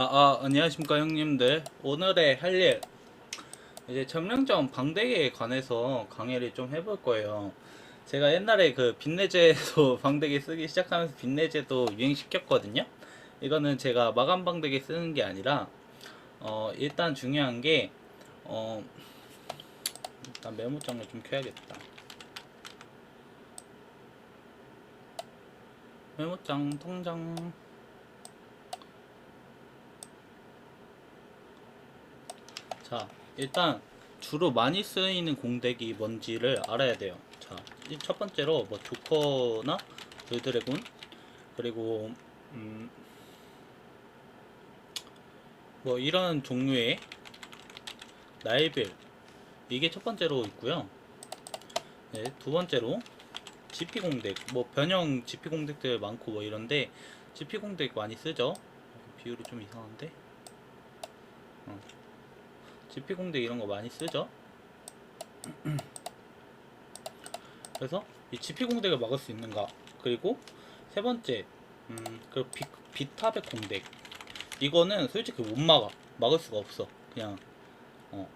아, 아, 안녕하십니까 형님들 오늘의 할 일. 이제 청량점 방대기에 관해서 강의를 좀 해볼 거예요. 제가 옛날에 그 빈내제도 방대기 쓰기 시작하면서 빈내제도 유행시켰거든요. 이거는 제가 마감 방대기 쓰는 게 아니라 어 일단 중요한 게 어 일단 메모장을 좀 켜야겠다. 메모장 통장 자, 일단 주로 많이 쓰이는 공덱이 뭔지를 알아야 돼요. 자, 이첫 번째로 뭐 조커나 블드래곤 그리고 음, 뭐 이런 종류의 나일빌 이게 첫 번째로 있고요. 네, 두 번째로 GP 공덱 뭐 변형 GP 공덱들 많고 뭐 이런데 GP 공덱 많이 쓰죠. 비율이 좀 이상한데. 어. GP 공대 이런 거 많이 쓰죠. 그래서 이 공대를 막을 수 있는가? 그리고 세 번째, 음, 그 비, 비탑의 공대. 이거는 솔직히 못 막아. 막을 수가 없어. 그냥 어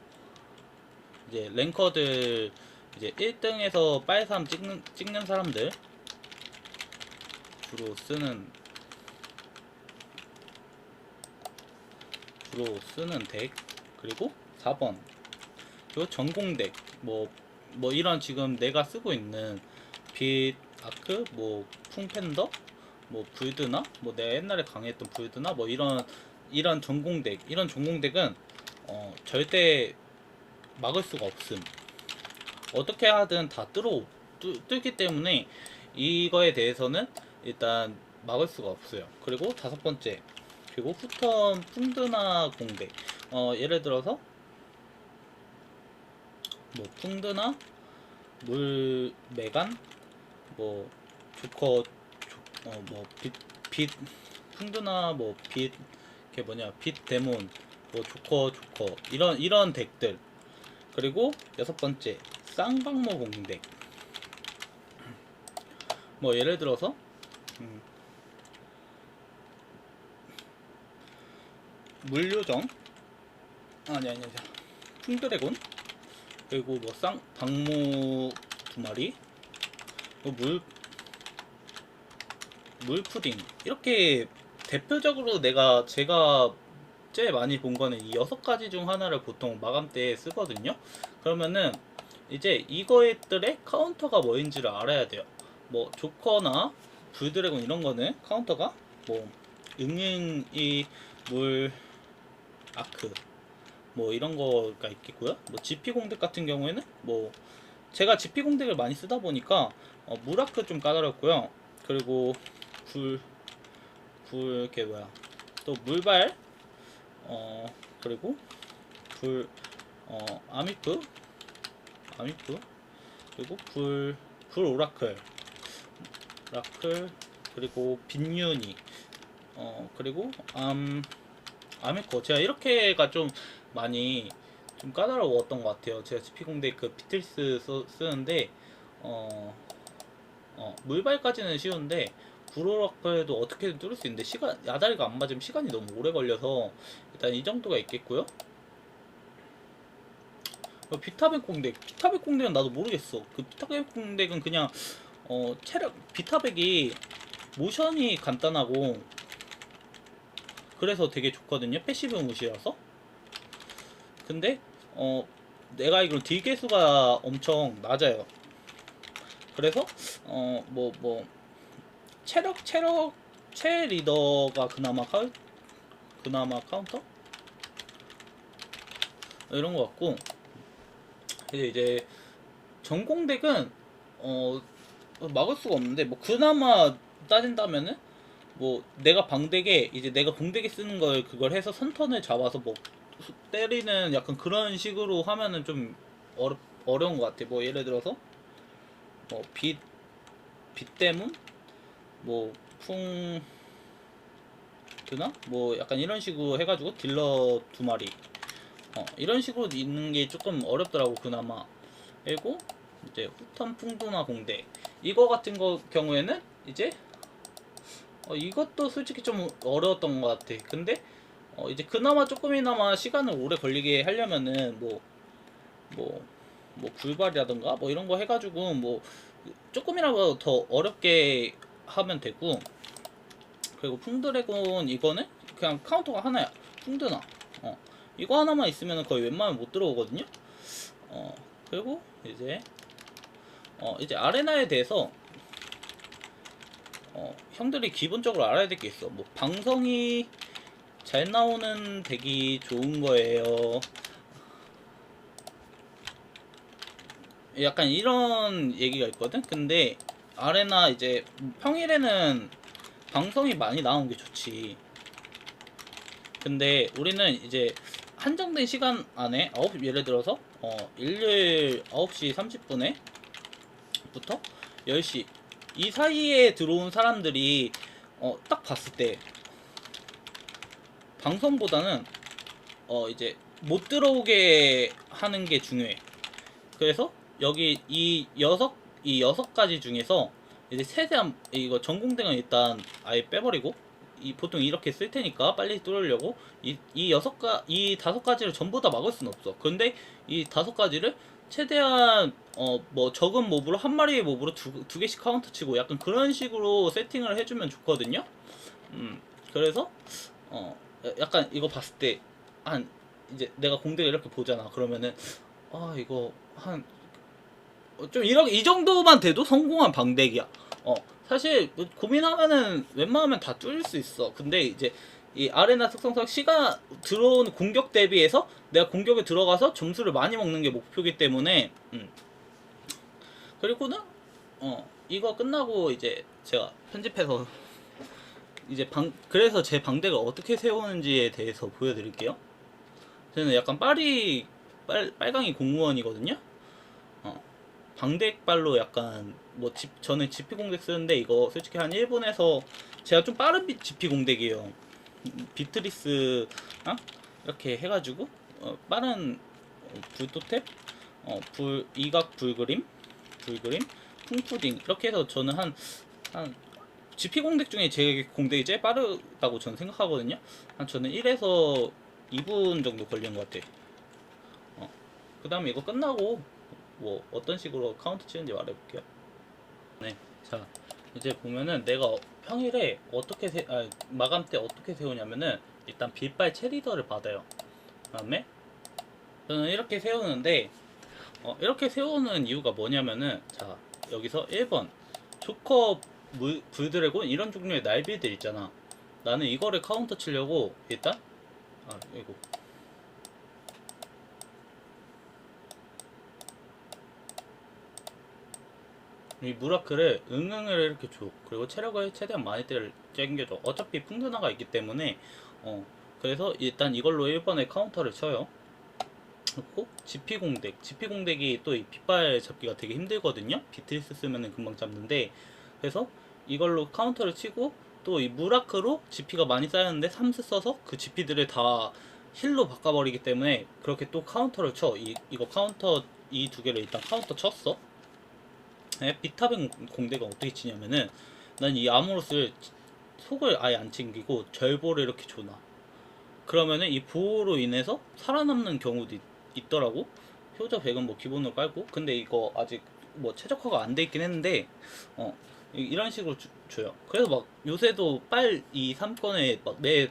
이제 랭커들 이제 1등에서 빨삼 찍는 찍는 사람들 주로 쓰는 주로 쓰는 덱 그리고 4번. 그리고 전공덱 뭐, 뭐 이런 지금 내가 쓰고 있는 빛 아크 뭐 풍팬더 뭐 불드나 뭐 내가 옛날에 강의했던 불드나 뭐 이런 이런 전공덱 이런 전공덱은 어 절대 막을 수가 없음. 어떻게 하든 다 뚫어 뚫, 뚫기 때문에 이거에 대해서는 일단 막을 수가 없어요. 그리고 다섯 번째 그리고 후턴 풍드나 공대. 어 예를 들어서 뭐 풍드나 물 메간? 뭐 조커 어뭐빛빛 풍드나 뭐빛 그게 뭐냐 빛 데몬 뭐 조커 조커 이런 이런 덱들. 그리고 여섯 번째 쌍방모 공덱. 뭐 예를 들어서 음, 물요정? 아니 아니 아니 풍드래곤 그리고 뭐쌍 당무 두 마리 뭐 물 물푸딩 이렇게 대표적으로 내가 제가 제일 많이 본 거는 이 여섯 가지 중 하나를 보통 마감 때 쓰거든요. 그러면은 이제 이거들의 카운터가 뭐인지를 알아야 돼요. 뭐 조커나 불드래곤 이런 거는 카운터가 뭐 응응이 물 아크 뭐 이런 거가 있겠고요. 뭐 GP 공덱 같은 경우에는 뭐 제가 GP 공덱을 많이 쓰다 보니까 어, 물아크 좀 까다롭고요. 그리고 불 불, 게 뭐야 또 물발 어 그리고 불 어 아미프 아미프 그리고 불 불 오라클 오라클 그리고 빈윤이 어 그리고 암 아메코 제가 이렇게가 좀 많이 좀 까다로웠던 것 같아요. 제가 GP0대 그 비틀스 써, 쓰는데 어, 어 물발까지는 쉬운데 불오라클도 어떻게든 뚫을 수 있는데 시간 야다리가 안 맞으면 시간이 너무 오래 걸려서 일단 이 정도가 있겠고요. 어, 비타백 공덱 비타백 공덱은 나도 모르겠어. 그 비타백 공덱은 그냥 어 체력 비타백이 모션이 간단하고 그래서 되게 좋거든요. 패시브 무시라서. 근데 어 내가 알기로 딜 개수가 엄청 낮아요. 그래서 어뭐뭐 체력 체력 최 리더가 그나마 카 그나마 카운터 이런 것 같고 이제 이제 전공덱은 어 막을 수가 없는데 뭐 그나마 따진다면은 뭐 내가 방덱에 이제 내가 공덱에 쓰는 걸 그걸 해서 선턴을 잡아서 뭐 때리는 약간 그런 식으로 하면은 좀 어려, 어려운 것 같아. 뭐 예를 들어서 뭐 빛, 빛 때문? 뭐 풍, 드나? 뭐 약간 이런 식으로 해가지고 딜러 두 마리. 어, 이런 식으로 있는 게 조금 어렵더라고, 그나마. 그리고 이제 후턴 풍도나 공대. 이거 같은 거 경우에는 이제 어, 이것도 솔직히 좀 어려웠던 것 같아. 근데 어 이제 그나마 조금이나마 시간을 오래 걸리게 하려면은 뭐 뭐뭐 불발이라든가 뭐 이런 거 해가지고 뭐 조금이라도 더 어렵게 하면 되고 그리고 풍드래곤 이거는 그냥 카운터가 하나야. 풍드나. 어 이거 하나만 있으면 거의 웬만하면 못 들어오거든요. 어 그리고 이제 어 이제 아레나에 대해서 어 형들이 기본적으로 알아야 될 게 있어. 뭐 방송이 잘 나오는 덱이 좋은 거예요. 약간 이런 얘기가 있거든? 근데 아레나 이제 평일에는 방송이 많이 나오는 게 좋지. 근데 우리는 이제 한정된 시간 안에 9 예를 들어서 어 일요일 9시 30분에 부터 10시 이 사이에 들어온 사람들이 어 딱 봤을 때 방송보다는 어 이제 못 들어오게 하는 게 중요해. 그래서 여기 이 여섯 이 여섯 가지 중에서 이제 최대한 이거 전공등은 일단 아예 빼버리고 이 보통 이렇게 쓸 테니까 빨리 뚫으려고 이, 이 여섯 가, 이 다섯 가지를 전부 다 막을 수는 없어. 근데 이 다섯 가지를 최대한 어 뭐 적은 몹으로 한 마리의 몹으로 두, 두 개씩 카운터 치고 약간 그런 식으로 세팅을 해주면 좋거든요. 음 그래서 어 약간 이거 봤을 때 한 이제 내가 공대를 이렇게 보잖아. 그러면은 아 이거 한 어, 좀 이렇게 이 정도만 돼도 성공한 방대기야. 어 사실 뭐 고민하면은 웬만하면 다 뚫릴 수 있어. 근데 이제 이 아레나 특성상 시간 들어오는 공격 대비해서 내가 공격에 들어가서 점수를 많이 먹는 게 목표이기 때문에 음. 그리고는 어 이거 끝나고 이제 제가 편집해서 이제 방 그래서 제 방대가 어떻게 세우는지에 대해서 보여드릴게요. 저는 약간 빨이 빨 빨강이 공무원이거든요. 어 방대발로 약간 뭐 집, 저는 GP 공백 쓰는데 이거 솔직히 한 1분에서 제가 좀 빠른 비, GP 공백이에요. 비트리스랑 이렇게 해가지고 어, 빠른 어, 불토탭, 어, 불 이각 불그림, 불그림, 풍푸딩 이렇게 해서 저는 한한 GP 공백 중에 제 공백이 제일 빠르다고 저는 생각하거든요. 한 저는 1에서 2분 정도 걸리는 것 같아. 어. 그 다음에 이거 끝나고 뭐 어떤 식으로 카운트 치는지 말해볼게요. 네, 자 이제 보면은 내가 평일에 어떻게 세, 아, 마감 때 어떻게 세우냐면은 일단 빌발 체리더를 받아요. 그다음에 저는 이렇게 세우는데 어, 이렇게 세우는 이유가 뭐냐면은 자 여기서 1번 조커 물, 불드래곤 이런 종류의 날빌들 있잖아. 나는 이거를 카운터 치려고 일단 아 이거 이 무라크를 응응을 이렇게 줘. 그리고 체력을 최대한 많이 땡겨줘. 어차피 풍드나가 있기 때문에 어 그래서 일단 이걸로 1번에 카운터를 쳐요. 그리고 GP 공덱. GP 공덱이 또 이 빗발 잡기가 되게 힘들거든요. 비트리스 쓰면은 금방 잡는데 그래서 이걸로 카운터를 치고 또 이 무라크로 GP가 많이 쌓였는데 3스 써서 그 GP들을 다 힐로 바꿔버리기 때문에 그렇게 또 카운터를 쳐. 이, 이거 카운터 이 두 개를 일단 카운터 쳤어. 네, 비타벤 공대가 어떻게 치냐면은 난 이 아모로스를 속을 아예 안 챙기고 절보를 이렇게 줘놔. 그러면은 이 보호로 인해서 살아남는 경우도 있, 더라고 효자 100은 뭐 기본으로 깔고 근데 이거 아직 뭐 최적화가 안 돼 있긴 했는데 어 이- 이런 식으로 주- 줘요. 그래서 막 요새도 빨 이 3권에 막내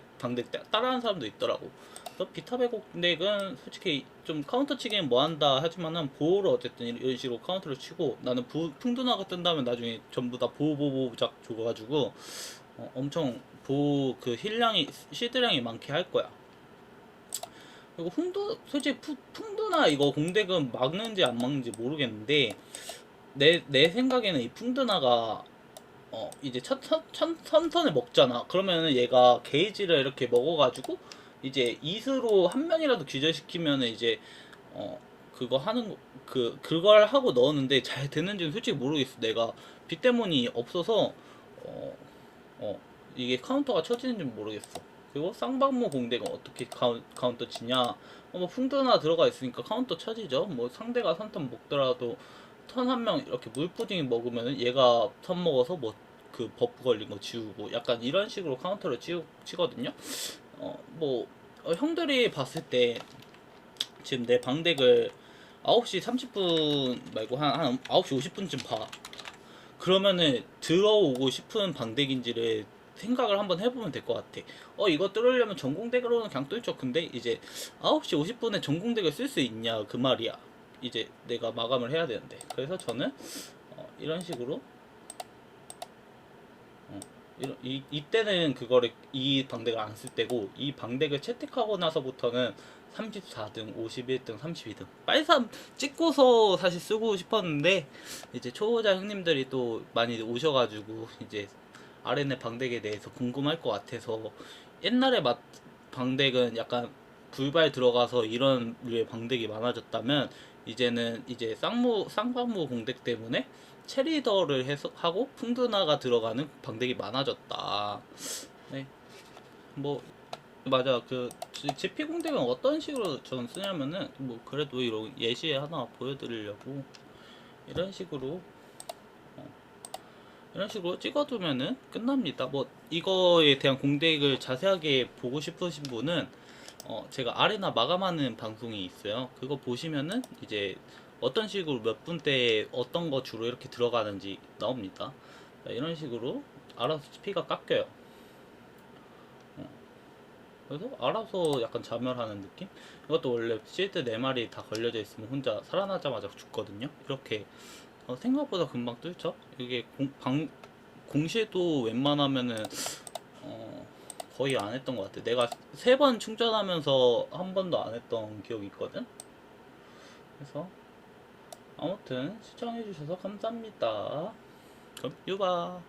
따- 따라하는 사람도 있더라고. 그래서 비타베곡덱은 솔직히 좀 카운터 치기엔 뭐한다 하지만은 보호를 어쨌든 이런- 식으로 카운터를 치고 나는 부, 풍두나가 뜬다면 나중에 전부 다 보호 보호 보작 줘가지고 어, 엄청 보호 그 힐량이 실드량이 많게 할 거야. 그리고 풍두 솔직히 푸, 풍두나 이거 공덱은 막는지 안 막는지 모르겠는데 내 내 생각에는 이 풍두나가 어 이제 첫, 첫, 첫 선선을 먹잖아. 그러면은 얘가 게이지를 이렇게 먹어가지고 이제 이스로 한 명이라도 기절시키면은 이제 어 그거 하는 거- 그 그걸 하고 넣었는데 잘 되는지는 솔직히 모르겠어. 내가 빗대문이 없어서 어, 어 이게 카운터가 쳐지는지 는 모르겠어. 그리고 쌍방모 공대가 어떻게 카운, 카운터 치냐? 어, 뭐 풍도나 들어가 있으니까 카운터 쳐지죠. 뭐 상대가 선턴 먹더라도 턴 한 명 이렇게 물푸딩 먹으면은 얘가 턴 먹어서 뭐 그 버프 걸린 거 지우고 약간 이런 식으로 카운터를 치우, 치거든요. 어뭐 형들이 봤을 때 지금 내 방덱을 9시 30분 말고 한, 한 9시 50분쯤 봐. 그러면은 들어오고 싶은 방덱인지를 생각을 한번 해보면 될 것 같아. 어, 이거 뚫으려면 전공덱으로는 그냥 뚫죠. 근데 이제 9시 50분에 전공덱을 쓸 수 있냐, 그 말이야. 이제 내가 마감을 해야 되는데. 그래서 저는 어, 이런 식으로 어, 이런, 이, 이때는 그거를 이 방덱을 안 쓸 때고 이 방덱을 채택하고 나서부터는 34등, 51등, 32등 빨삼 찍고서 사실 쓰고 싶었는데 이제 초보자 형님들이 또 많이 오셔가지고 이제 아레네 방덱에 대해서 궁금할 것 같아서 옛날에 맛 방덱은 약간 불발 들어가서 이런 류의 방덱이 많아졌다면 이제는 이제 쌍무 쌍방무 공덱 때문에 체리더를 해서 하고 풍드나가 들어가는 방덱이 많아졌다. 네, 뭐 맞아 그 GP 공덱은 어떤 식으로 전 쓰냐면은 뭐 그래도 이런 예시 하나 보여드리려고 이런 식으로 어, 이런 식으로 찍어두면은 끝납니다. 뭐 이거에 대한 공덱을 자세하게 보고 싶으신 분은 어 제가 아레나 마감하는 방송이 있어요. 그거 보시면은 이제 어떤 식으로 몇 분대에 어떤 거 주로 이렇게 들어가는지 나옵니다. 자, 이런 식으로 알아서 피가 깎여요. 어. 그래서 알아서 약간 자멸하는 느낌? 이것도 원래 실드 4마리 다 걸려져 있으면 혼자 살아나자마자 죽거든요. 이렇게 어, 생각보다 금방 뚫죠? 이게 공, 방, 공시도 웬만하면은 어, 거의 안 했던 것 같아. 내가 세 번 충전하면서 한 번도 안 했던 기억이 있거든. 그래서 아무튼 시청해주셔서 감사합니다. 그럼 유바.